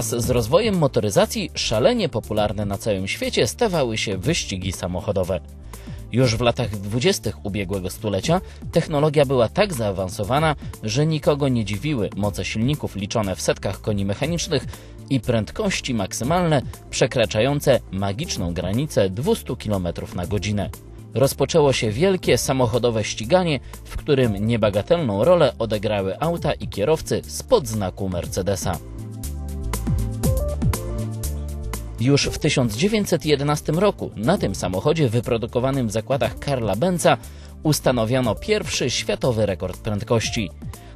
Wraz z rozwojem motoryzacji szalenie popularne na całym świecie stawały się wyścigi samochodowe. Już w latach dwudziestych ubiegłego stulecia technologia była tak zaawansowana, że nikogo nie dziwiły moce silników liczone w setkach koni mechanicznych i prędkości maksymalne przekraczające magiczną granicę 200 km na godzinę. Rozpoczęło się wielkie samochodowe ściganie, w którym niebagatelną rolę odegrały auta i kierowcy spod znaku Mercedesa. Już w 1911 roku na tym samochodzie wyprodukowanym w zakładach Karla Benza ustanowiono pierwszy światowy rekord prędkości.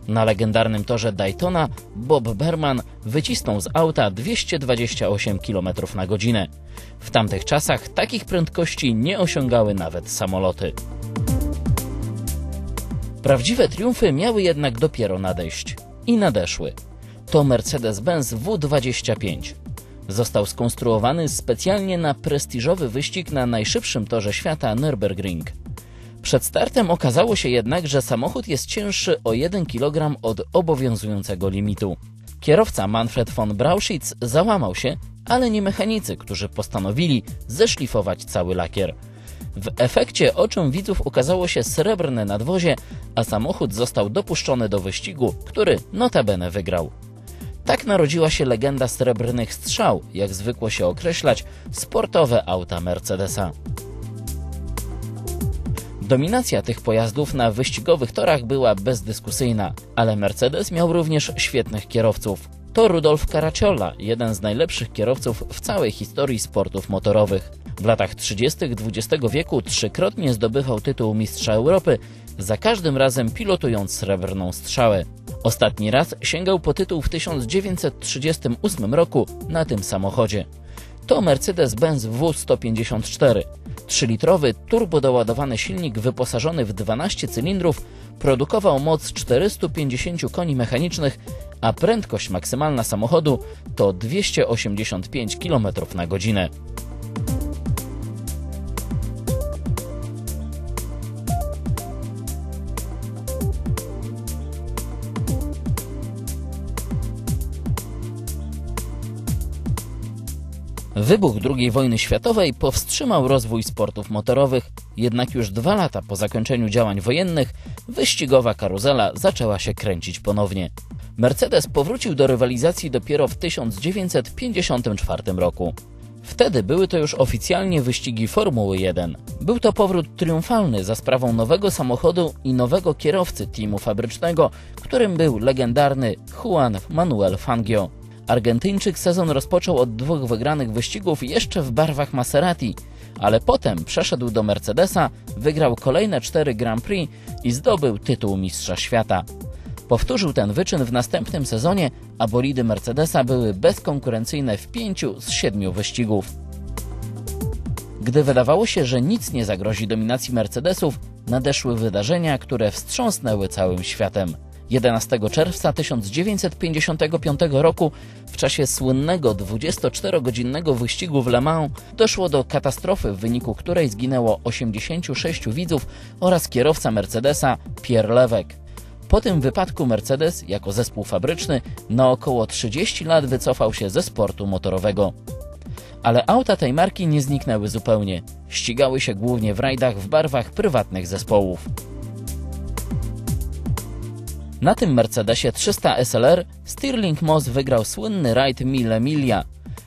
Na legendarnym torze Daytona Bob Berman wycisnął z auta 228 km na godzinę. W tamtych czasach takich prędkości nie osiągały nawet samoloty. Prawdziwe triumfy miały jednak dopiero nadejść. I nadeszły. To Mercedes-Benz W25. Został skonstruowany specjalnie na prestiżowy wyścig na najszybszym torze świata Nürburgring. Przed startem okazało się jednak, że samochód jest cięższy o 1 kg od obowiązującego limitu. Kierowca Manfred von Brauschitz załamał się, ale nie mechanicy, którzy postanowili zeszlifować cały lakier. W efekcie oczom widzów ukazało się srebrne nadwozie, a samochód został dopuszczony do wyścigu, który notabene wygrał. Tak narodziła się legenda srebrnych strzał, jak zwykło się określać sportowe auta Mercedesa. Dominacja tych pojazdów na wyścigowych torach była bezdyskusyjna, ale Mercedes miał również świetnych kierowców. To Rudolf Caracciola, jeden z najlepszych kierowców w całej historii sportów motorowych. W latach 30. XX wieku trzykrotnie zdobywał tytuł Mistrza Europy, za każdym razem pilotując srebrną strzałę. Ostatni raz sięgał po tytuł w 1938 roku na tym samochodzie. To Mercedes-Benz W154. 3-litrowy turbodoładowany silnik wyposażony w 12 cylindrów produkował moc 450 koni mechanicznych, a prędkość maksymalna samochodu to 285 km na godzinę. Wybuch II wojny światowej powstrzymał rozwój sportów motorowych, jednak już dwa lata po zakończeniu działań wojennych wyścigowa karuzela zaczęła się kręcić ponownie. Mercedes powrócił do rywalizacji dopiero w 1954 roku. Wtedy były to już oficjalnie wyścigi Formuły 1. Był to powrót triumfalny za sprawą nowego samochodu i nowego kierowcy teamu fabrycznego, którym był legendarny Juan Manuel Fangio. Argentyńczyk sezon rozpoczął od dwóch wygranych wyścigów jeszcze w barwach Maserati, ale potem przeszedł do Mercedesa, wygrał kolejne cztery Grand Prix i zdobył tytuł Mistrza Świata. Powtórzył ten wyczyn w następnym sezonie, a bolidy Mercedesa były bezkonkurencyjne w pięciu z siedmiu wyścigów. Gdy wydawało się, że nic nie zagrozi dominacji Mercedesów, nadeszły wydarzenia, które wstrząsnęły całym światem. 11 czerwca 1955 roku w czasie słynnego 24-godzinnego wyścigu w Le Mans doszło do katastrofy, w wyniku której zginęło 86 widzów oraz kierowca Mercedesa Pierre Lewek. Po tym wypadku Mercedes, jako zespół fabryczny, na około 30 lat wycofał się ze sportu motorowego. Ale auta tej marki nie zniknęły zupełnie. Ścigały się głównie w rajdach w barwach prywatnych zespołów. Na tym Mercedesie 300 SLR Stirling Moss wygrał słynny rajd Mille Miglia.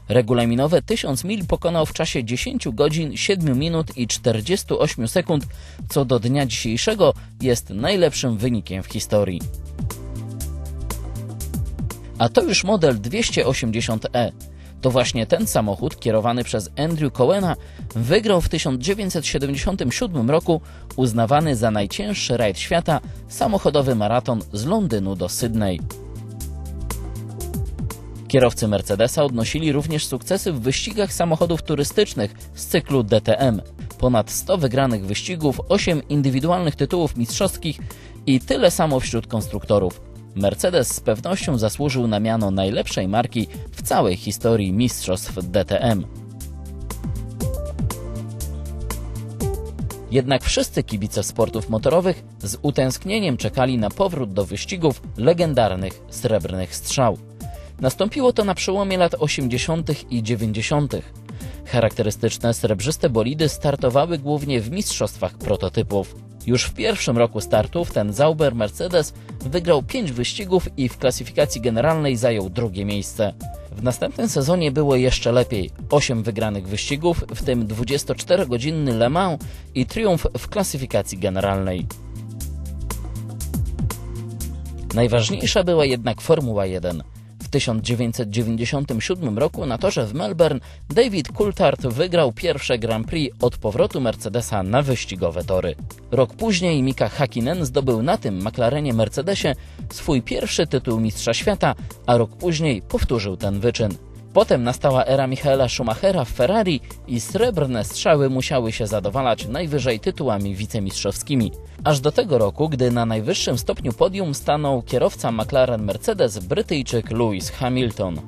Regulaminowe 1000 mil pokonał w czasie 10 godzin 7 minut i 48 sekund, co do dnia dzisiejszego jest najlepszym wynikiem w historii. A to już model 280e. To właśnie ten samochód, kierowany przez Andrew Cowena, wygrał w 1977 roku uznawany za najcięższy rajd świata samochodowy maraton z Londynu do Sydney. Kierowcy Mercedesa odnosili również sukcesy w wyścigach samochodów turystycznych z cyklu DTM. Ponad 100 wygranych wyścigów, 8 indywidualnych tytułów mistrzowskich i tyle samo wśród konstruktorów. Mercedes z pewnością zasłużył na miano najlepszej marki w całej historii mistrzostw DTM. Jednak wszyscy kibice sportów motorowych z utęsknieniem czekali na powrót do wyścigów legendarnych srebrnych strzał. Nastąpiło to na przełomie lat 80. i 90. Charakterystyczne srebrzyste bolidy startowały głównie w mistrzostwach prototypów. Już w pierwszym roku startów ten Zauber Mercedes wygrał 5 wyścigów i w klasyfikacji generalnej zajął drugie miejsce. W następnym sezonie było jeszcze lepiej. 8 wygranych wyścigów, w tym 24-godzinny Le Mans i triumf w klasyfikacji generalnej. Najważniejsza była jednak Formuła 1. W 1997 roku na torze w Melbourne David Coulthard wygrał pierwsze Grand Prix od powrotu Mercedesa na wyścigowe tory. Rok później Mika Hakkinen zdobył na tym McLarenie Mercedesie swój pierwszy tytuł Mistrza Świata, a rok później powtórzył ten wyczyn. Potem nastała era Michaela Schumachera w Ferrari i srebrne strzały musiały się zadowalać najwyżej tytułami wicemistrzowskimi. Aż do tego roku, gdy na najwyższym stopniu podium stanął kierowca McLaren Mercedes Brytyjczyk Lewis Hamilton.